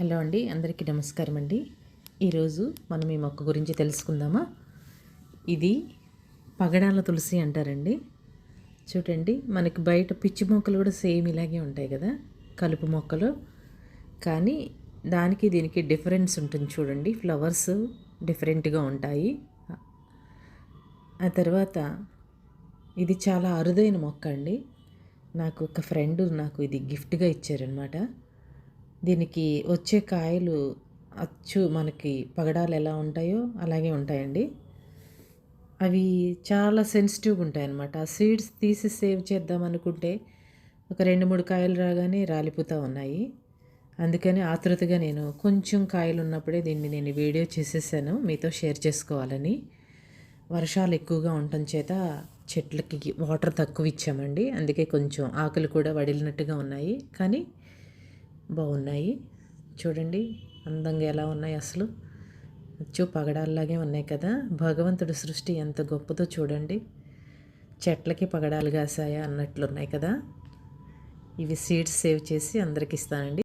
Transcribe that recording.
Hello అండి అందరికీ నమస్కారం అండి. ఈరోజు మనం ఈ మొక్క గురించి తెలుసుకుందామా? ఇది పగడాల తులసి అంటారండి. చూడండి మనకి బయట పిచ్చి మొక్కలు కూడా సేమ్ ఇలాగే ఉంటాయి కదా కలుపు మొక్కలు. కానీ దానికి దీనికి డిఫరెన్స్ ఉంటుంది చూడండి ఫ్లవర్స్ డిఫరెంట్గా ఉంటాయి. ఆ తర్వాత ఇది చాలా అరుదైన మొక్క అండి. నాకు ఒక ఫ్రెండ్ నాకు ఇది గిఫ్ట్గా ఇచ్చారనమాట దీనికి వచ్చే కాయలు అచ్చు మనకి పగడాలు ఎలా ఉంటాయో అలాగే ఉంటాయండి. అవి చాలా సెన్సిటివ్గా ఉంటాయి అన్నమాట ఆ సీడ్స్ తీసి సేవ్ చేద్దాం అనుకుంటే ఒక రెండు మూడు కాయలు రాగానే రాలిపోతూ ఉన్నాయి. అందుకని ఆతృతగా నేను కొంచెం కాయలు ఉన్నప్పుడే దీన్ని నేను వీడియో చేసేసాను. మీతో షేర్ చేసుకోవాలని. వర్షాలు ఎక్కువగా ఉండటం చేత చెట్లకి వాటర్ తక్కువ ఇచ్చామండి. అందుకే కొంచెం ఆకులు కూడా వడిలినట్టుగా ఉన్నాయి. కానీ బాగున్నాయి. చూడండి అందంగా ఎలా ఉన్నాయి అసలు. అచ్చు పగడాల్లాగే ఉన్నాయి కదా. భగవంతుడి సృష్టి ఎంత గొప్పదో చూడండి. చెట్లకి పగడాలు కాసాయా అన్నట్లున్నాయి కదా. ఇవి సీడ్స్ సేవ్ చేసి అందరికి ఇస్తానండి.